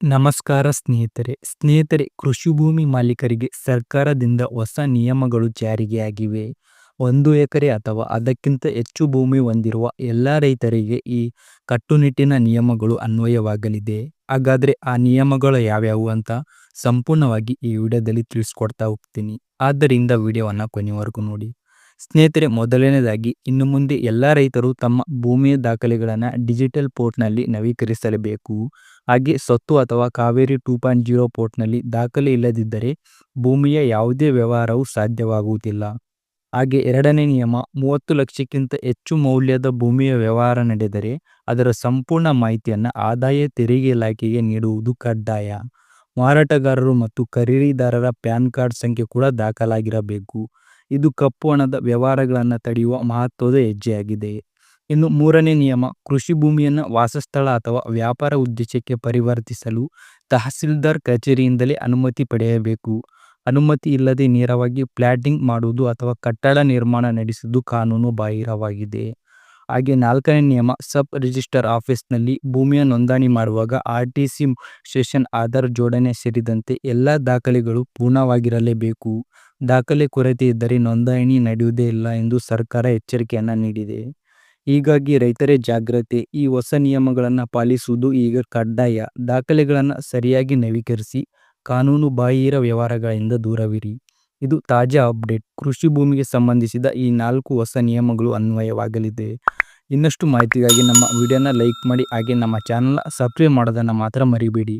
ನಮಸ್ಕಾರ ಸ್ನೇಹಿತರೆ. ಸ್ನೇಹಿತರೆ, ಕೃಷಿ ಭೂಮಿ ಮಾಲೀಕರಿಗೆ ಸರ್ಕಾರದಿಂದ ಹೊಸ ನಿಯಮಗಳು ಜಾರಿಗೆಯಾಗಿವೆ ಒಂದು ಎಕರೆ ಅಥವಾ ಅದಕ್ಕಿಂತ ಹೆಚ್ಚು ಭೂಮಿ ಹೊಂದಿರುವ ಎಲ್ಲ ರೈತರಿಗೆ ಈ ಕಟ್ಟುನಿಟ್ಟಿನ ನಿಯಮಗಳು ಅನ್ವಯವಾಗಲಿದೆ. ಹಾಗಾದರೆ ಆ ನಿಯಮಗಳು ಯಾವ್ಯಾವು ಅಂತ ಸಂಪೂರ್ಣವಾಗಿ ಈ ವಿಡಿಯೋದಲ್ಲಿ ತಿಳಿಸ್ಕೊಡ್ತಾ ಹೋಗ್ತೀನಿ. ಆದ್ದರಿಂದ ವಿಡಿಯೋವನ್ನು ಕೊನೆವರೆಗೂ ನೋಡಿ. ಸ್ನೇಹಿತರೆ, ಮೊದಲನೇದಾಗಿ ಇನ್ನು ಮುಂದೆ ಎಲ್ಲ ರೈತರು ತಮ್ಮ ಭೂಮಿಯ ದಾಖಲೆಗಳನ್ನು ಡಿಜಿಟಲ್ ಪೋರ್ಟ್ನಲ್ಲಿ ನವೀಕರಿಸಲೇಬೇಕು. ಹಾಗೆ ಸೊತ್ತು ಅಥವಾ ಕಾವೇರಿ ಟೂ ಪಾಯಿಂಟ್ ಜೀರೋ ಪೋರ್ಟ್ನಲ್ಲಿ ದಾಖಲೆ ಇಲ್ಲದಿದ್ದರೆ ಭೂಮಿಯ ಯಾವುದೇ ವ್ಯವಹಾರವು ಸಾಧ್ಯವಾಗುವುದಿಲ್ಲ. ಹಾಗೆ ಎರಡನೇ ನಿಯಮ, ಮೂವತ್ತು ಲಕ್ಷಕ್ಕಿಂತ ಹೆಚ್ಚು ಮೌಲ್ಯದ ಭೂಮಿಯ ವ್ಯವಹಾರ ನಡೆದರೆ ಅದರ ಸಂಪೂರ್ಣ ಮಾಹಿತಿಯನ್ನು ಆದಾಯ ತೆರಿಗೆ ಇಲಾಖೆಗೆ ನೀಡುವುದು ಕಡ್ಡಾಯ. ಮಾರಾಟಗಾರರು ಮತ್ತು ಖರೀದಿದಾರರ ಪ್ಯಾನ್ ಕಾರ್ಡ್ ಸಂಖ್ಯೆ ಕೂಡ ದಾಖಲಾಗಿರಬೇಕು. ಇದು ಕಪ್ಪು ಹಣದ ವ್ಯವಹಾರಗಳನ್ನು ತಡೆಯುವ ಮಹತ್ವದ ಹೆಜ್ಜೆಯಾಗಿದೆ. ಇನ್ನು ಮೂರನೇ ನಿಯಮ, ಕೃಷಿ ಭೂಮಿಯನ್ನು ವಾಸಸ್ಥಳ ಅಥವಾ ವ್ಯಾಪಾರ ಉದ್ದೇಶಕ್ಕೆ ಪರಿವರ್ತಿಸಲು ತಹಸೀಲ್ದಾರ್ ಕಚೇರಿಯಿಂದಲೇ ಅನುಮತಿ ಪಡೆಯಬೇಕು. ಅನುಮತಿ ಇಲ್ಲದೆ ನೇರವಾಗಿ ಪ್ಲಾಟಿಂಗ್ ಮಾಡುವುದು ಅಥವಾ ಕಟ್ಟಡ ನಿರ್ಮಾಣ ನಡೆಸುವುದು ಕಾನೂನು ಬಾಹಿರವಾಗಿದೆ. ಹಾಗೆ ನಾಲ್ಕನೇ ನಿಯಮ, ಸಬ್ ರಿಜಿಸ್ಟರ್ ಆಫೀಸ್ನಲ್ಲಿ ಭೂಮಿಯ ನೋಂದಣಿ ಮಾಡುವಾಗ R T C session Aadhaar ಜೋಡಣೆ ಸೇರಿದಂತೆ ಎಲ್ಲ ದಾಖಲೆಗಳು ಪೂರ್ಣವಾಗಿರಲೇಬೇಕು. ದಾಖಲೆ ಕೊರತೆ ಇದ್ದರೆ ನೋಂದಣಿ ನಡೆಯುವುದೇ ಇಲ್ಲ ಎಂದು ಸರ್ಕಾರ ಎಚ್ಚರಿಕೆಯನ್ನು ನೀಡಿದೆ. ಹೀಗಾಗಿ ರೈತರೇ ಜಾಗ್ರತೆ, ಈ ಹೊಸ ನಿಯಮಗಳನ್ನು ಪಾಲಿಸುವುದು ಈಗ ಕಡ್ಡಾಯ. ದಾಖಲೆಗಳನ್ನು ಸರಿಯಾಗಿ ನವೀಕರಿಸಿ, ಕಾನೂನು ಬಾಹಿರ ವ್ಯವಹಾರಗಳಿಂದ ದೂರವಿರಿ. ಇದು ತಾಜಾ ಅಪ್ಡೇಟ್. ಕೃಷಿ ಭೂಮಿಗೆ ಸಂಬಂಧಿಸಿದ ಈ ನಾಲ್ಕು ಹೊಸ ನಿಯಮಗಳು ಅನ್ವಯವಾಗಲಿದೆ. ಇನ್ನಷ್ಟು ಮಾಹಿತಿಗಾಗಿ ನಮ್ಮ ವಿಡಿಯೋನ ಲೈಕ್ ಮಾಡಿ, ಹಾಗೆ ನಮ್ಮ ಚಾನಲ್ನ ಸಬ್ಸ್ಕ್ರೈಬ್ ಮಾಡೋದನ್ನು ಮಾತ್ರ ಮರಿಬೇಡಿ.